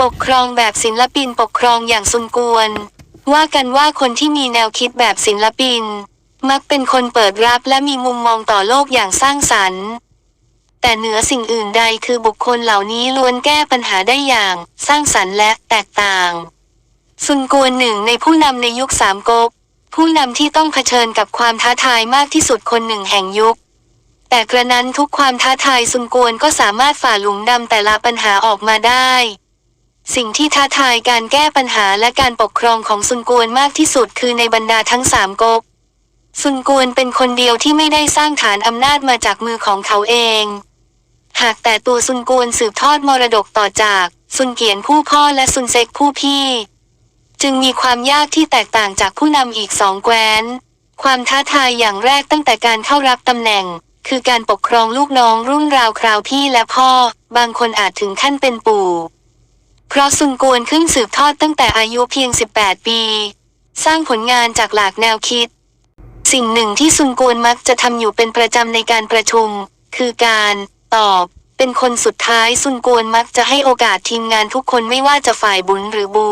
ปกครองแบบศิลปินปกครองอย่างซุนกวน ว่ากันว่าคนที่มีแนวคิดแบบศิลปิน มักเป็นคนเปิดรับและมีมุมมองต่อโลกอย่างสร้างสรรค์ แต่เหนือสิ่งอื่นใดคือบุคคลเหล่านี้ล้วนแก้ปัญหาได้อย่าง สร้างสรรค์และแตกต่างซุนกวนหนึ่งในผู้นำในยุคสามก๊กผู้นำที่ต้องเผชิญกับความท้าทายมากที่สุดคนหนึ่งแห่งยุค แต่กระนั้นทุกความท้าทายซุนกวนก็สามารถฝ่าหลุมดำแต่ละปัญหาออกมาได้ สิ่งที่ท้าทายการแก้ปัญหาและการปกครองของซุนกวนมากที่สุดคือในบรรดาทั้งสามก๊กซุนกวนเป็นคนเดียวที่ไม่ได้สร้างฐานอำนาจมาจากมือของเขาเอง หากแต่ตัวซุนกวนสืบทอดมรดกต่อจากซุนเกียนผู้พ่อและซุนเซกผู้พี่ จึงมีความยากที่แตกต่างจากผู้นำอีกสองแคว้น ความท้าทายอย่างแรกตั้งแต่การเข้ารับตำแหน่ง คือการปกครองลูกน้องรุ่นราวคราวพี่และพ่อ บางคนอาจถึงขั้นเป็นปู่ เพราะซุนกวนขึ้นสืบทอดตั้งแต่อายุเพียง 18 ปี สร้างผลงานจากหลากแนวคิด สิ่งหนึ่งที่ซุนกวนมักจะทำอยู่เป็นประจำในการประชุม คือการตอบ เป็นคนสุดท้ายซุนกวนมักจะให้โอกาสทีมงานทุกคนไม่ว่าจะฝ่ายบุญหรือบู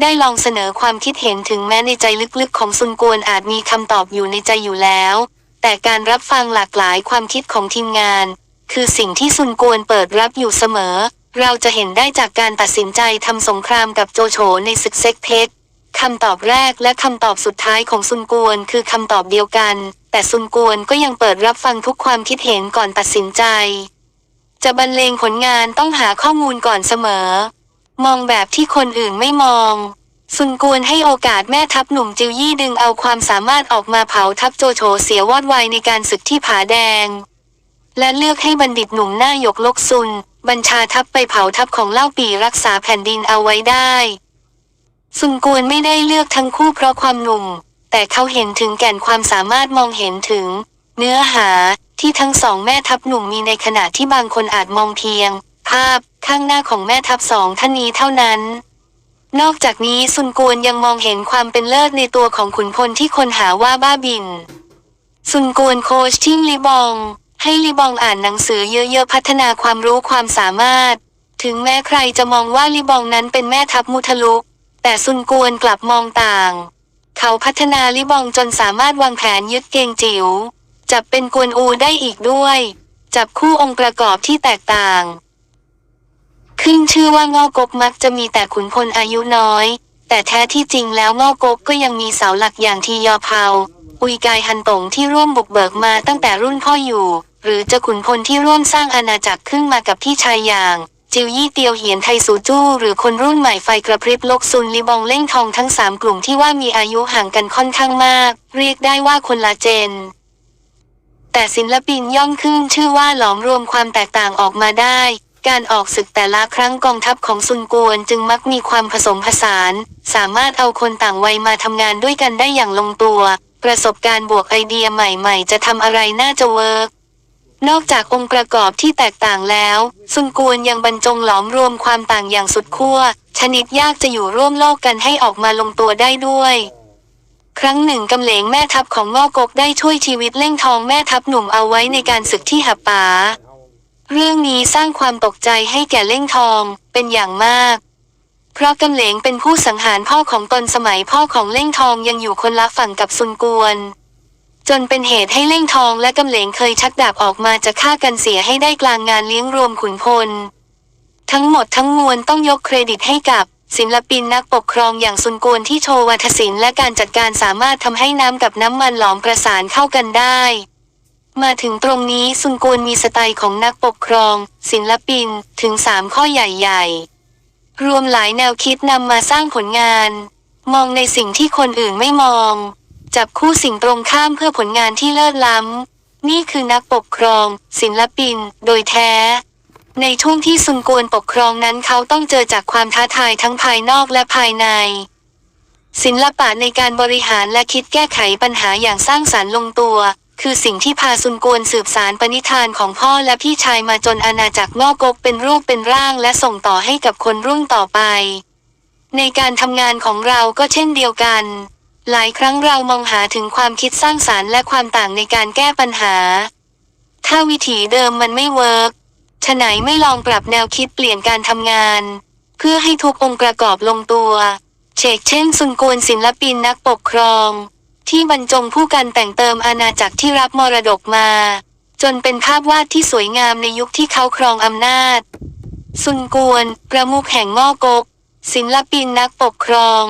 ได้ลองเสนอความคิดเห็นถึงแม้ในใจลึกๆ ของซุนกวนอาจมีคำตอบอยู่ในใจอยู่แล้ว แต่การรับฟังหลากหลายความคิดของทีมงาน คือสิ่งที่ซุนกวนเปิดรับอยู่เสมอ เราจะเห็นได้จากการตัดสินใจทำสงครามกับโจโฉในศึกเซ็กเพชรคำตอบแรกและคำตอบสุดท้ายของซุนกวนคือคำตอบเดียวกัน แต่ซุนกวนก็ยังเปิดรับฟังทุกความคิดเห็นก่อนตัดสินใจ จะบรรเลงผลงานต้องหาข้อมูลก่อนเสมอ มองแบบที่คนอื่นไม่มอง ซุนกวนให้โอกาสแม่ทัพหนุ่มจิวยี่ดึงเอาความสามารถออกมาเผาทัพโจโฉเสียวอดวายในการศึกที่ผาแดง และเลือกให้บัณฑิตหนุ่มหน้าหยกลกซุน บัญชาทัพไปเผาทัพของเล่าปีรักษาแผ่นดินเอาไว้ได้ซุนกวนไม่ได้เลือกทั้งคู่เพราะความหนุ่ม แต่เขาเห็นถึงแก่นความสามารถมองเห็นถึง เนื้อหาที่ทั้งสองแม่ทัพหนุ่มมีในขณะที่บางคนอาจมองเพียง ภาพข้างหน้าของแม่ทัพสองท่านนี้เท่านั้น นอกจากนี้ซุนกวนยังมองเห็นความเป็นเลิศในตัวของขุนพลที่คนหาว่าบ้าบิน ซุนกวนโคชทิ่งลิบอง ให้ลิบองอ่านหนังสือเยอะๆพัฒนาความรู้ความสามารถ ถึงแม้ใครจะมองว่าลิบองนั้นเป็นแม่ทัพมุทะลุก แต่ซุนกวนกลับมองต่าง เขาพัฒนาลิบองจนสามารถวางแผนยึดเกงจิ๋วจับเป็นกวนอูได้อีกด้วย จับคู่องค์ประกอบที่แตกต่างขึ้นชื่อว่างอกกมักจะมีแต่ขุนพลอายุน้อย แต่แท้ที่จริงแล้วงอกกก็ยังมีเสาหลักอย่างทียอเผาอุยกายฮันตงที่ร่วมบุกเบิกมาตั้งแต่รุ่นพ่ออยู่ หรือจะขุนพลที่ร่วมสร้างอาณาจักรขึ้นมากับพี่ชายอย่าง จิวยี่เตียวเหียนไทสูจู้หรือคนรุ่นใหม่ไฟกระพริบลกซุนลิบองเล่งทองทั้งสามกลุ่มที่ว่ามีอายุห่างกันค่อนข้างมาก เรียกได้ว่าคนละเจน แต่ศิลปินย่อมขึ้นชื่อว่าหลอมรวมความแตกต่างออกมาได้การออกศึกแต่ละครั้งกองทัพของซุนกวนจึงมักมีความผสมผสาน สามารถเอาคนต่างวัยมาทำงานด้วยกันได้อย่างลงตัว ประสบการณ์บวกไอเดียใหม่ๆ จะทำอะไรน่าจะเวิร์ก นอกจากองค์ประกอบที่แตกต่างแล้ว ซุนกวนยังบรรจงหลอมรวมความต่างอย่างสุดขั้ว ชนิดยากจะอยู่ร่วมโลกกันให้ออกมาลงตัวได้ด้วย ครั้งหนึ่งกำเหลงแม่ทัพของงอกกได้ช่วยชีวิตเล่งทองแม่ทัพหนุ่มเอาไว้ในการศึกที่หับป่าเรื่องนี้สร้างความตกใจให้แก่เล่งทองเป็นอย่างมาก เพราะกำเหลงเป็นผู้สังหารพ่อของตนสมัยพ่อของเล่งทองยังอยู่คนละฝั่งกับซุนกวน จนเป็นเหตุให้เล่งทองและกำเหลงเคยชักดาบออกมาจะฆ่ากันเสียให้ได้กลางงานเลี้ยงรวมขุนพล ทั้งหมดทั้งมวลต้องยกเครดิตให้กับศิลปินนักปกครองอย่างซุนกวนที่โชว์วัฒศิลป์และการจัดการสามารถทำให้น้ำกับน้ำมันหลอมประสานเข้ากันได้ มาถึงตรงนี้ซุนกวนมีสไตล์ของนักปกครอง ศิลปินถึงสามข้อใหญ่ๆ รวมหลายแนวคิดนำมาสร้างผลงาน มองในสิ่งที่คนอื่นไม่มอง จับคู่สิ่งตรงข้ามเพื่อผลงานที่เลิศล้ำ นี่คือนักปกครอง ศิลปิน โดยแท้ ในช่วงที่ซุนกวนปกครองนั้นเขาต้องเจอจากความท้าทายทั้งภายนอกและภายใน ศิลปะในการบริหารและคิดแก้ไขปัญหาอย่างสร้างสรรค์ลงตัว คือสิ่งที่พาซุนกวนสืบสารปณิธานของพ่อและพี่ชายมาจนอาณาจักรงอกกกเป็นรูปเป็นร่าง และส่งต่อให้กับคนรุ่นต่อไป ในการทำงานของเราก็เช่นเดียวกัน หลายครั้งเรามองหาถึงความคิดสร้างสารรค์และความต่างในการแก้ปัญหา ถ้าวิถีเดิมมันไม่เวิร์กฉะไหนไม่ลองปรับแนวคิดเปลี่ยนการทำงาน เพื่อให้ทุกองค์ประกอบลงตัว เชกเช่นซุนกวนศิลปินนักปกครอง ที่บรรจงผู้กันแต่งเติมอาณาจักรที่รับมรดกมา จนเป็นภาพวาดที่สวยงามในยุคที่เขาครองอำนาจซุนกวน ประมุขแห่งง่อกกศิลปินนักปกครอง